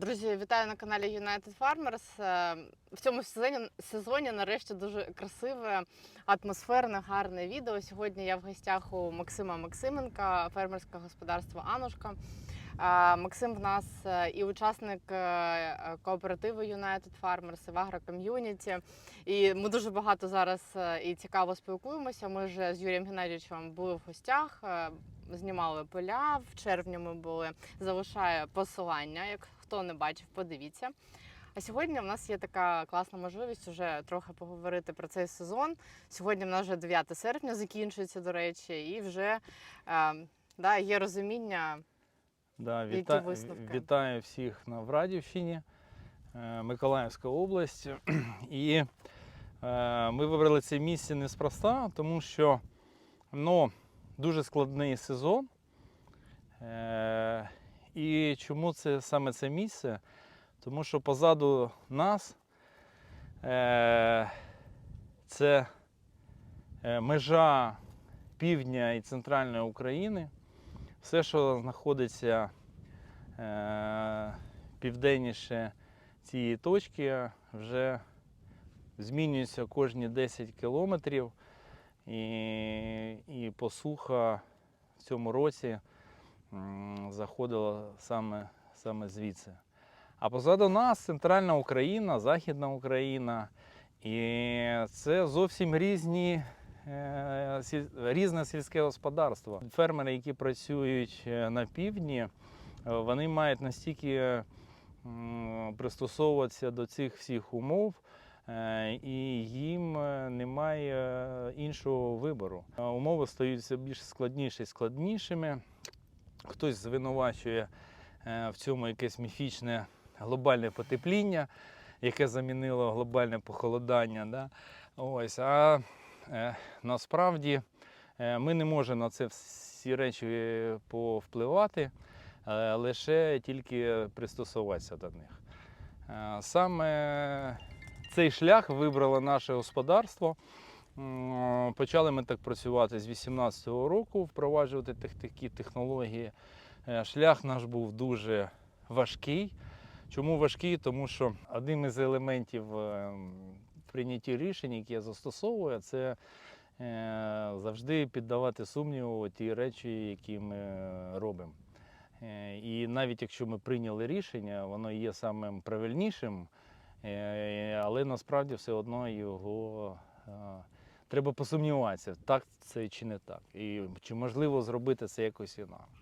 Друзі, вітаю на каналі United Farmers. Е, В цьому сезоні, сезоні нарешті дуже красиве, атмосферне, гарне відео. Сьогодні я в гостях у Максима Максименка, фермерське господарство Анушка. Е, Максим в нас е, і учасник кооперативу United Farmers, і в агроком'юніті. І ми дуже багато зараз і цікаво спілкуємося. Ми вже з Юрієм Геннадійовичем були в гостях, знімали поля. В червні ми були. Залишаю посилання. Як хто не бачив, подивіться. А сьогодні в нас є така класна можливість уже трохи поговорити про цей сезон. Сьогодні в нас вже 9 серпня закінчується, до речі, і вже е, да, є розуміння. Да, Які віта... висновки? Вітаю всіх на Врадівщині, е, Миколаївська область. І е, ми вибрали це місце неспроста, тому що ну, дуже складний сезон. Е, і чому це саме це місце? Тому що позаду нас е, це е, межа півдня і центральної України. Все, що знаходиться е, південніше цієї точки, вже змінюється кожні 10 кілометрів. І, і посуха в цьому році заходила саме, саме звідси. А позаду нас центральна Україна, Західна Україна. І це зовсім різні е, різне сільське господарство. Фермери, які працюють е, на півдні, е, вони мають настільки пристосовуватися до цих всіх умов, і їм немає іншого вибору. Умови стають все більш складніші і складнішими. Хтось звинувачує е, в цьому якесь міфічне глобальне потепління, яке замінило глобальне похолодання. Да? Ось, а е, насправді е, ми не можемо на це всі речі повпливати, лише тільки пристосуватися до них. Саме цей шлях вибрало наше господарство. Почали ми так працювати з 2018 року, впроваджувати такі технології. Е, Шлях наш був дуже важкий. Чому важкий? Тому що одним із елементів е, в прийнятті рішень, які я застосовую, це е, завжди піддавати сумніву ті речі, які ми робимо. І навіть якщо ми прийняли рішення, воно є самим правильнішим, але насправді все одно його треба посумніватися, так це чи не так, і чи можливо зробити це якось інакше.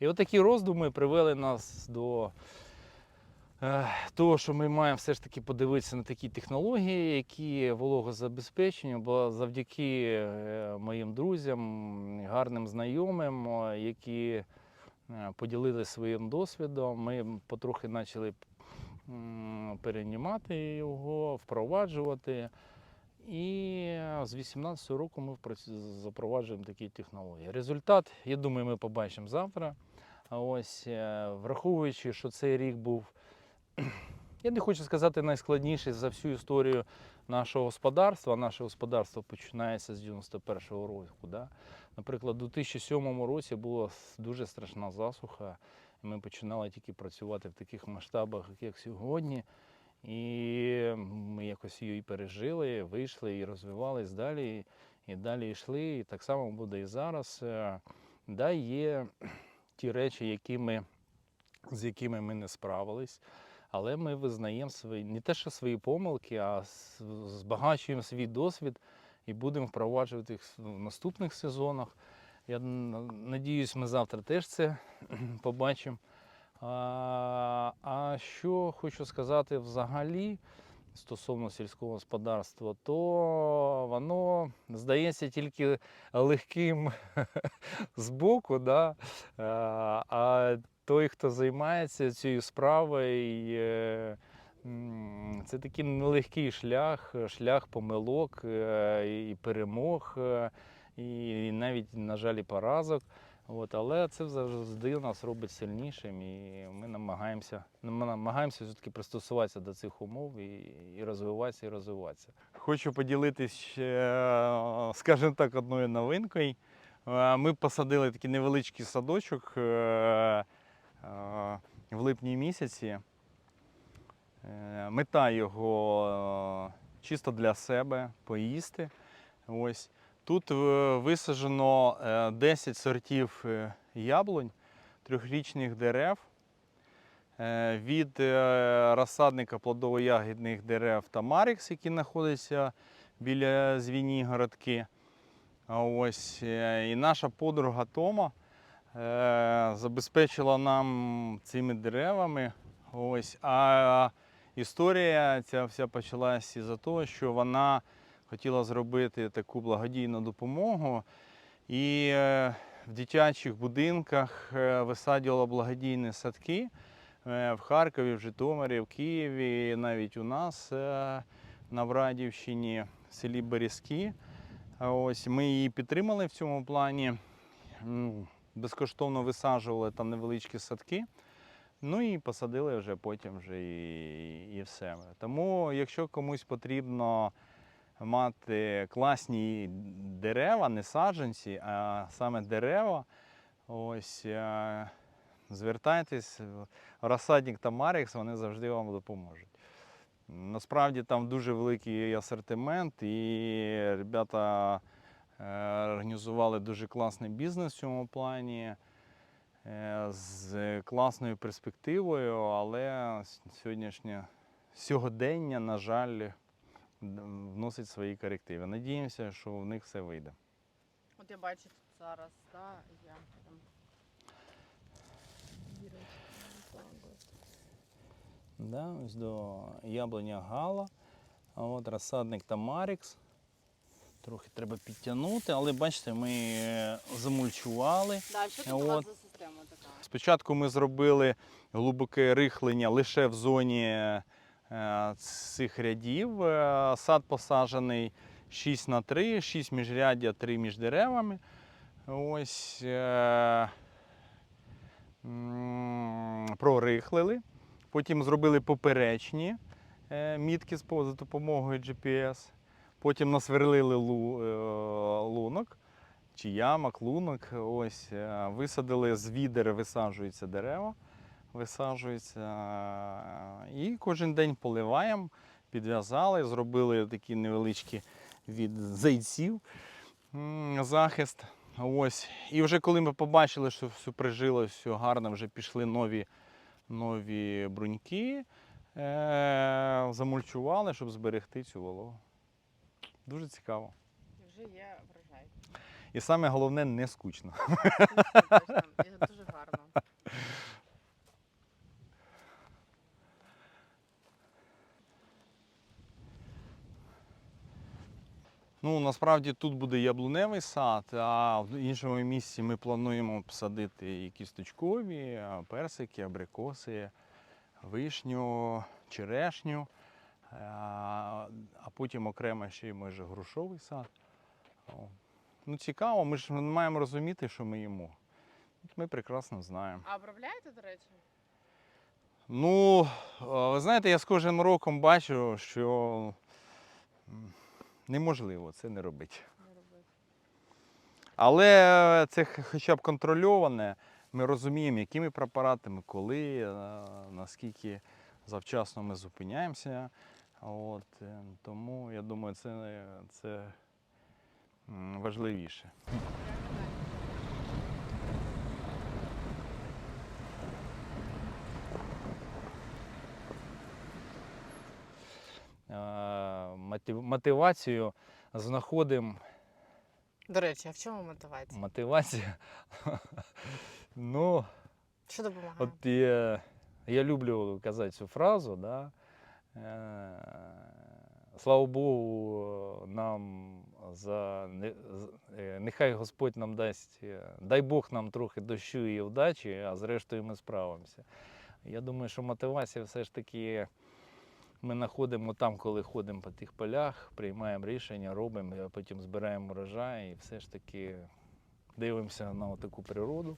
І отакі роздуми привели нас до е, того, що ми маємо все ж таки подивитися на такі технології, які вологозабезпечення, бо завдяки е, моїм друзям, гарним знайомим, які е, поділилися своїм досвідом, ми потрохи почали м, переймати його, впроваджувати. І з 18 року ми запроваджуємо такі технології. Результат, я думаю, ми побачимо завтра. Ось е, враховуючи, що цей рік був, я не хочу сказати найскладніший за всю історію нашого господарства. Наше господарство починається з 91-го року. Да? Наприклад, у 2007 році була дуже страшна засуха. Ми починали тільки працювати в таких масштабах, як сьогодні. І ми якось її пережили, вийшли і розвивались далі, і далі йшли. І так само буде і зараз. Е, Да, є ті речі, які ми, з якими ми не справились, але ми визнаємо свої, не те, що свої помилки, а збагачуємо свій досвід і будемо впроваджувати їх в наступних сезонах. Я надіюсь, ми завтра теж це побачимо. А, що хочу сказати взагалі стосовно сільського господарства, то воно здається тільки легким збоку, да? а, а той, хто займається цією справою, е, це такий нелегкий шлях, шлях помилок е, і перемог, е, і навіть, на жаль, і поразок. От, але це завжди нас робить сильнішим, і ми намагаємося, ми намагаємося все-таки пристосуватися до цих умов і, і розвиватися, і розвиватися. Хочу поділитися, е, скажімо так, одною новинкою. Е, Ми посадили такий невеличкий садочок е, в липні місяці. Мета його чисто для себе поїсти. Ось. Тут е, висаджено е, 10 сортів е, яблунь, трьохрічних дерев. Е, Від е, розсадника плодово-ягідних дерев Тамарікс, який знаходиться біля Звінігородки. А Ось. е, І наша подруга Тома е, забезпечила нам цими деревами. Ось. А історія ця вся почалася із-за того, що вона хотіла зробити таку благодійну допомогу. І е, в дитячих будинках е, висаджувала благодійні садки е, в Харкові, в Житомирі, в Києві, навіть у нас на Врадівщині, в селі Березки. Ось ми її підтримали в цьому плані. Безкоштовно висаджували там невеличкі садки. Ну і посадили вже потім вже і, і все. Тому, якщо комусь потрібно мати класні дерева, не саджанці, а саме дерева, ось е, звертайтесь, розсадник та Марікс, вони завжди вам допоможуть. Насправді там дуже великий асортимент, і ребята е, організували дуже класний бізнес в цьому плані е, з класною перспективою, але сьогоднішнє сьогодення, на жаль, вносить свої корективи. Надіємося, що в них все вийде. От я бачу тут зараз, да, я там. Да, ось до яблуня Гала, а от розсадник Тамарікс. Трохи треба підтягнути, але бачите, ми е, замульчували. Да, що От. вас за система така? Спочатку ми зробили глибоке рихлення лише в зоні е, цих рядів. Е, Сад посаджений 6 на 3, 6 міжряддя, 3 між деревами. Ось е, прорихлили. Потім зробили поперечні е, мітки за допомогою GPS. Потім насверлили лу, е, лунок чи ямок, лунок. Ось е, висадили з відер, висаджуються дерева, висаджуються. е, І кожен день поливаємо, підв'язали, зробили такі невеличкі від зайців захист. Ось. І вже коли ми побачили, що все прижило, все гарно, вже пішли нові, нові бруньки, е- замульчували, щоб зберегти цю вологу. Дуже цікаво. Вже є врожай. І саме головне не скучно. І Дуже гарно. Ну, насправді тут буде яблуневий сад, а в іншому місці ми плануємо посадити і кісточкові, персики, абрикоси, вишню, черешню, а потім окремо ще й може грушовий сад. Ну, цікаво, ми ж маємо розуміти, що ми їмо. Ми прекрасно знаємо. А обробляєте, до речі? Ну, ви знаєте, я з кожним роком бачу, що неможливо це не робити. Але це хоча б контрольоване. Ми розуміємо, якими препаратами, коли, е, наскільки завчасно ми зупиняємося. От, е, тому я думаю, це, це важливіше. Мотивацію знаходимо До речі, а в чому мотивація? Мотивація. ну, Що допомагає? от я, я люблю казати цю фразу, да? Е, слава Богу, нам за е, нехай Господь нам дасть, е, дай Бог нам трохи дощу і вдачі, а зрештою ми справимося. Я думаю, що мотивація все ж таки ми знаходимо там, коли ходимо по тих полях, приймаємо рішення, робимо, а потім збираємо урожай і все ж таки дивимося на таку природу,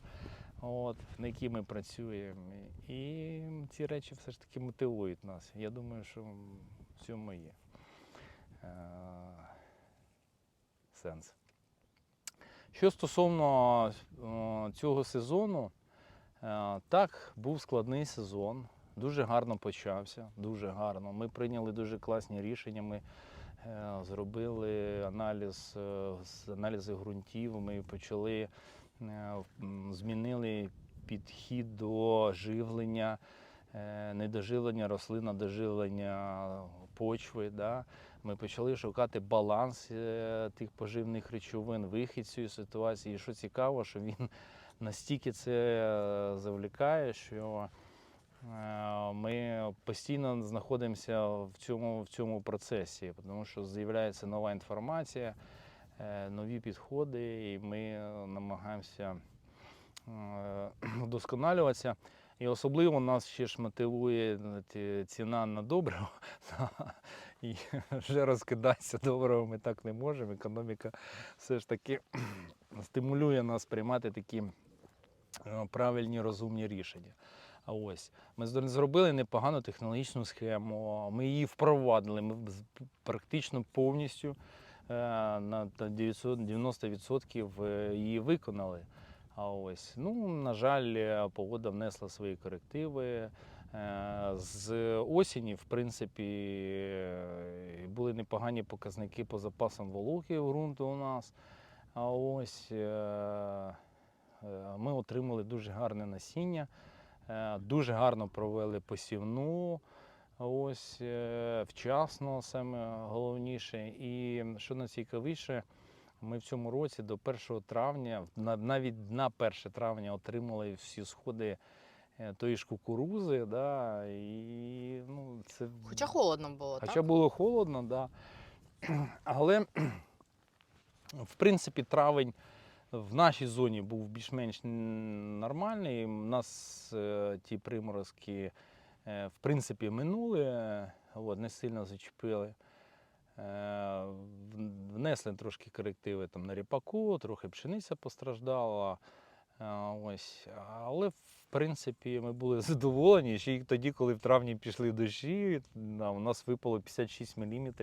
от, на якій ми працюємо. І ці речі все ж таки мотивують нас. Я думаю, що в цьому є е, сенс. Що стосовно е, цього сезону, е, так, був складний сезон. Дуже гарно почався. Дуже гарно. Ми прийняли дуже класні рішення. Ми е, зробили аналіз, е, з- аналізи ґрунтів. Ми почали е, змінили підхід до живлення, не до рослин, а до почви. Да? Ми почали шукати баланс тих поживних речовин, вихід цієї ситуації. І що цікаво, що він настільки це завлікає, що ми постійно знаходимося в цьому, в цьому процесі, тому що з'являється нова інформація, е, нові підходи, і ми намагаємося е, вдосконалюватися. І особливо нас ще ж мотивує ціна на добриво. І вже розкидатися добриво ми так не можемо. Економіка все ж таки стимулює нас приймати такі е, правильні розумні рішення. А ось ми зробили непогану технологічну схему. Ми її впровадили. Ми практично повністю е, на та 900 90% е, її виконали. А ось, ну, на жаль, е, погода внесла свої корективи. З осені, в принципі, були непогані показники по запасам вологи ґрунту у нас. А ось ми отримали дуже гарне насіння, дуже гарно провели посівну. Ось е, вчасно, саме головніше. І що найцікавіше, ми в цьому році до 1 травня, навіть на 1 травня отримали всі сходи е, тої ж кукурузи. Да, і, ну, це, Хоча холодно було, Хоча так? було холодно, да. але в принципі травень в нашій зоні був більш-менш нормальний. У нас е, ті приморозки е, в принципі минули, от, не сильно зачепили. Е, Внесли трошки корективи там, на ріпаку, трохи пшениця постраждала. Е, Ось. Але в принципі ми були задоволені. Ще й тоді, коли в травні пішли дощі, у нас випало 56 мм.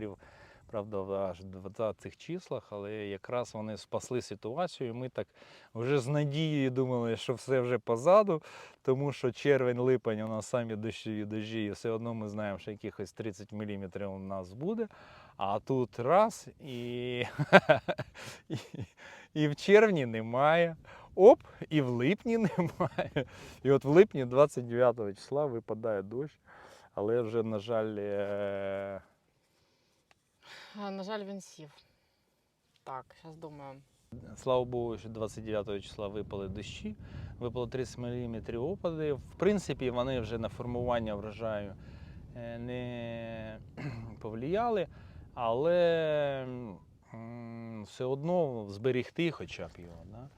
Правда, аж в 20-х числах, але якраз вони спасли ситуацію. Ми так вже з надією думали, що все вже позаду, тому що червень-липень у нас самі дощові дощі, і все одно ми знаємо, що якихось 30 мм у нас буде. А тут раз і, і, і в червні немає. Оп, і в липні немає. І от в липні 29 числа випадає дощ, але вже, на жаль, е, На жаль, він сів. Так, зараз думаю. слава Богу, що 29 числа випали дощі, випало 30 мм опади. В принципі, вони вже на формування врожаю е, не повлияли, але все одно зберегти хоча б його. Да?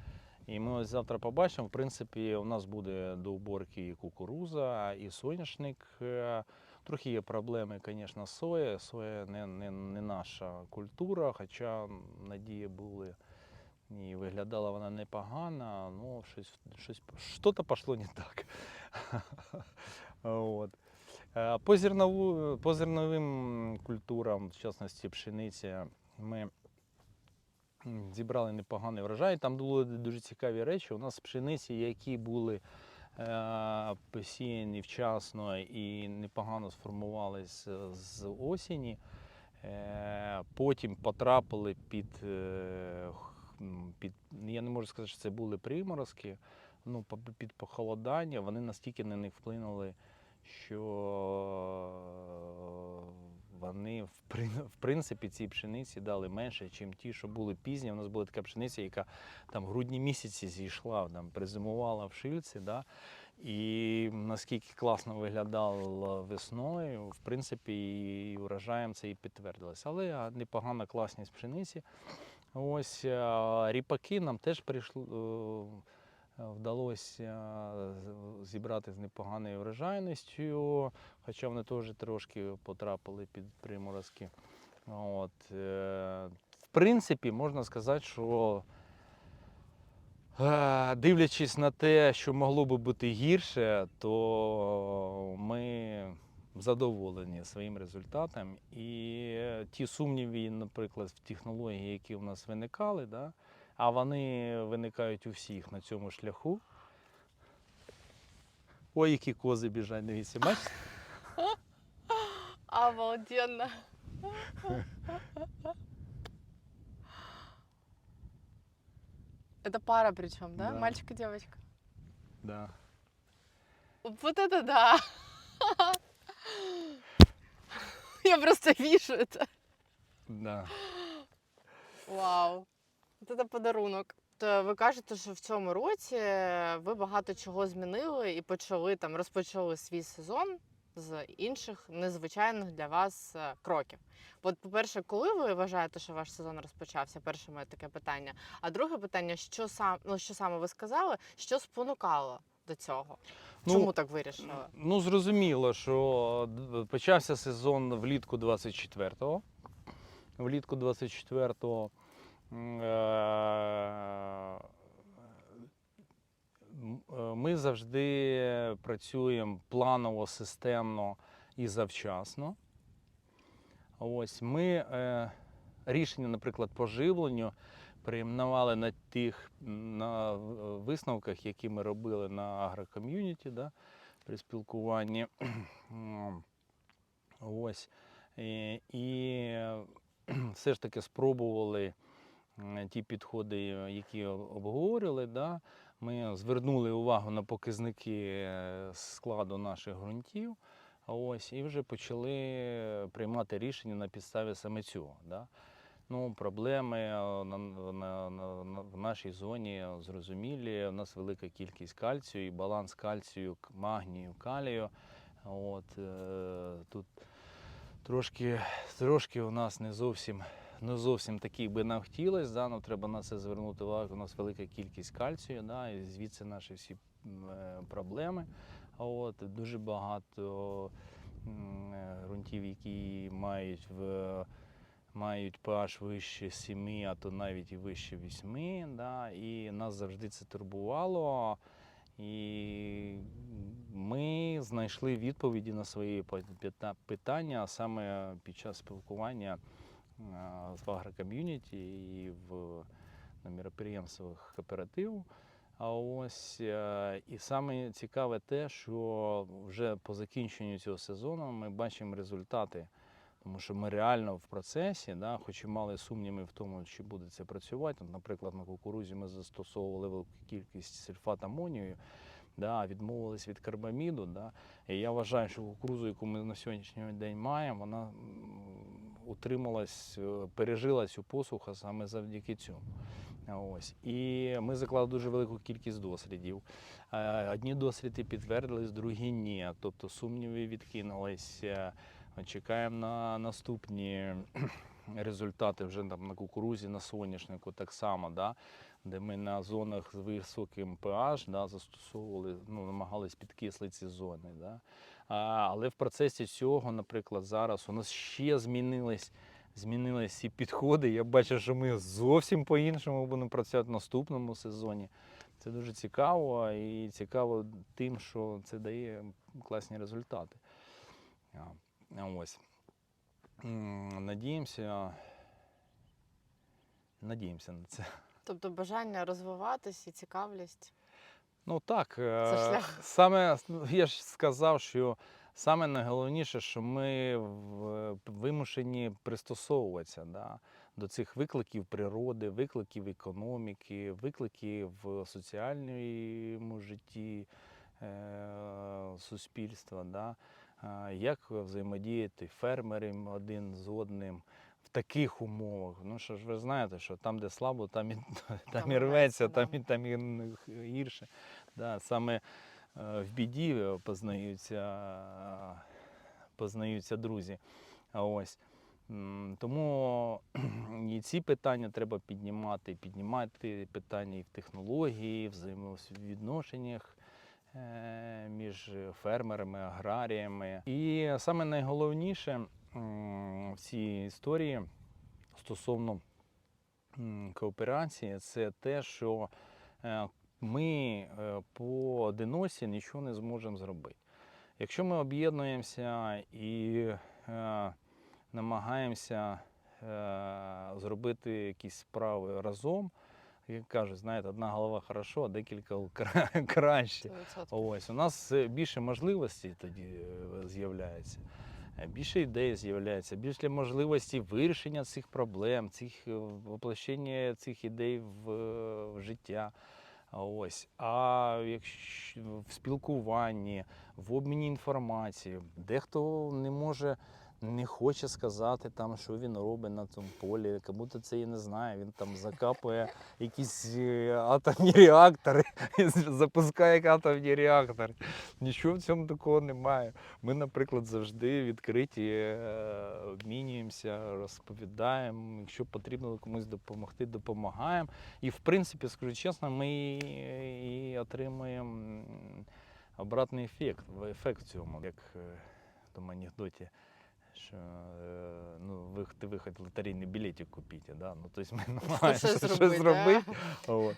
І ми ось завтра побачимо. В принципі, у нас буде до уборки і кукуруза, і соняшник. Трохи є проблеми, звісно, соя. Соя не, не, не наша культура, хоча надії були. І виглядала вона непогано, ну щось, щось, що-то пішло не так. От. Е, По, зернову, по зерновим культурам, в частності пшениця, ми зібрали непоганий врожай. Там були дуже цікаві речі. У нас пшениці, які були посіяні вчасно і непогано сформувались з- з осені. Е, Потім потрапили під, е, під. Я не можу сказати, що це були приморозки, ну, під похолодання. Вони настільки на них вплинули, що вони в принципі цій пшениці дали менше, ніж ті, що були пізні. У нас була така пшениця, яка там в грудні місяці зійшла, там призимувала в шильці. Да? І наскільки класно виглядало весною, в принципі, і урожаєм це і підтвердилось. Але непогана класність пшениці. Ось ріпаки нам теж прийшло. Е, Вдалося зібрати з непоганою врожайністю, хоча вони теж трошки потрапили під приморозки. От, е, в принципі, можна сказати, що Е, Дивлячись на те, що могло би бути гірше, то ми задоволені своїм результатом. І е, ті сумніви, наприклад, в технології, які у нас виникали, да, а вони виникають у всіх на цьому шляху. Ой, які кози біжать, дивіться, бачите? Обалденно. Это пара причем, да? Да. Мальчик и девочка. Да. Вот это да! Я просто вижу это. Да. Вау. Це подарунок. То ви кажете, що в цьому році ви багато чого змінили і почали там розпочали свій сезон з інших незвичайних для вас е, кроків. От, по-перше, коли ви вважаєте, що ваш сезон розпочався? Перше моє таке питання. А друге питання, що сам ну що саме ви сказали, що спонукало до цього? Ну, Чому так вирішили? Ну, зрозуміло, що почався сезон влітку 24-го. Влітку 24-го м, е, м, е, ми завжди працюємо планово, системно і завчасно. Ось ми е, рішення, наприклад, по живленню приймали на тих на висновках, які ми робили на агроком'юніті, да, при спілкуванні. Ось. І, і все ж таки спробували ті підходи, які обговорювали. Да. Ми звернули увагу на показники е, складу наших ґрунтів. Ось, і вже почали приймати рішення на підставі саме цього. Да. Ну, проблеми е, на, на, на, в нашій зоні зрозумілі. У нас велика кількість кальцію і баланс кальцію, магнію, калію. От, е, тут трошки, трошки у нас не зовсім, не зовсім такий би нам хотілося. Да? Ну, треба на це звернути увагу. У нас велика кількість кальцію, да? і звідси наші всі е, проблеми. От, дуже багато е, ґрунтів, які мають в мають pH вище 7, а то навіть і вище 8, да, і нас завжди це турбувало. І ми знайшли відповіді на свої питання саме під час спілкування в агроком'юніті і в на міроприємствах кооперативу. А ось і саме цікаве те, що вже по закінченню цього сезону ми бачимо результати. Тому що ми реально в процесі, да, хоч і мали сумніви в тому, чи буде це працювати. Наприклад, на кукурузі ми застосовували велику кількість сульфат амонію, да, відмовились від карбаміду. Да. І я вважаю, що кукурузу, яку ми на сьогоднішній день маємо, вона утрималась, е, пережила цю посуху саме завдяки цьому. Ось. І ми заклали дуже велику кількість дослідів. Е, Одні досліди підтвердились, другі ні. Тобто сумніви відкинулися. Чекаємо на наступні результати вже там на кукурузі, на соняшнику так само, да, де ми на зонах з високим pH да, застосовували, ну, намагались підкислити ці зони. Да. Але в процесі цього, наприклад, зараз у нас ще змінились. Змінились ці підходи. Я бачу, що ми зовсім по-іншому будемо працювати в наступному сезоні. Це дуже цікаво і цікаво тим, що це дає класні результати. Ось. Надіємося. Надіємося на це. Тобто бажання розвиватись і цікавість. Ну так, е, шлях. саме я ж сказав, що саме найголовніше, що ми вимушені пристосовуватися да, до цих викликів природи, викликів економіки, викликів в соціальному житті е, суспільства. Да, е, як взаємодіяти фермерам один з одним. Таких умовах, ну що ж ви знаєте, що там, де слабо, там і, там і рветься, там і там і гірше. Да, саме е, в біді познаються, познаються друзі. А ось. Тому і ці питання треба піднімати, піднімати питання і в технології, в взаємовідношеннях е, між фермерами, аграріями. І саме найголовніше м, в цій історії стосовно кооперації, це те, що е, ми е, поодиночці нічого не зможемо зробити. Якщо ми об'єднуємося і е, намагаємося зробити якісь справи разом, як кажуть, знаєте, одна голова хорошо, а декілька краще. 100%. Ось у нас більше можливостей тоді з'являється. Е, Більше ідей з'являється, більше можливості вирішення цих проблем, цих е, воплощення цих ідей в, е, в життя. Ось. А якщо в спілкуванні, в обміні інформацією, дехто не може, не хоче сказати, там, що він робить на цьому полі, кому-то це і не знає, він там закапує якісь е, атомні реактори, запускає атомні реактори. Нічого в цьому такого немає. Ми, наприклад, завжди відкриті, е, обмінюємося, розповідаємо. Якщо потрібно комусь допомогти, допомагаємо. І в принципі, скажу чесно, ми і отримуємо обратний ефект, в- ефект цьому, як е, в тому анекдоті. Що е, ну, ви, ти виходь лотерейний білетик купіть, да? ну, тобто ми намагаємося щось зробити, зробити. да? От.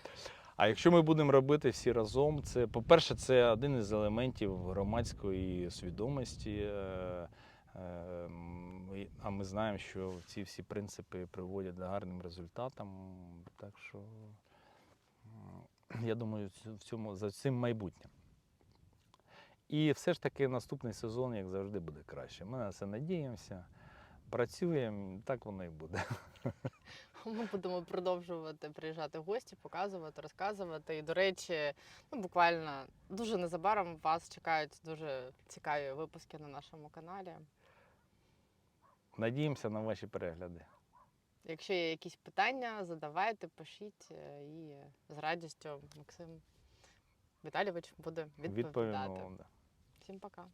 А якщо ми будемо робити всі разом, це, по-перше, це один із елементів громадської свідомості. е, е, А ми знаємо, що ці всі принципи приводять до гарним результатам. Так що я думаю, в цьому за цим майбутнє. І все ж таки наступний сезон, як завжди, буде краще. Ми на це надіємося, працюємо, так воно і буде. Ми будемо продовжувати приїжджати в гості, показувати, розказувати. І, до речі, ну буквально дуже незабаром вас чекають дуже цікаві випуски на нашому каналі. Надіємося на ваші перегляди. Якщо є якісь питання, задавайте, пишіть, е, і з радістю Максим Віталійович буде відповідати. Відповімо вам. да. Всім пока.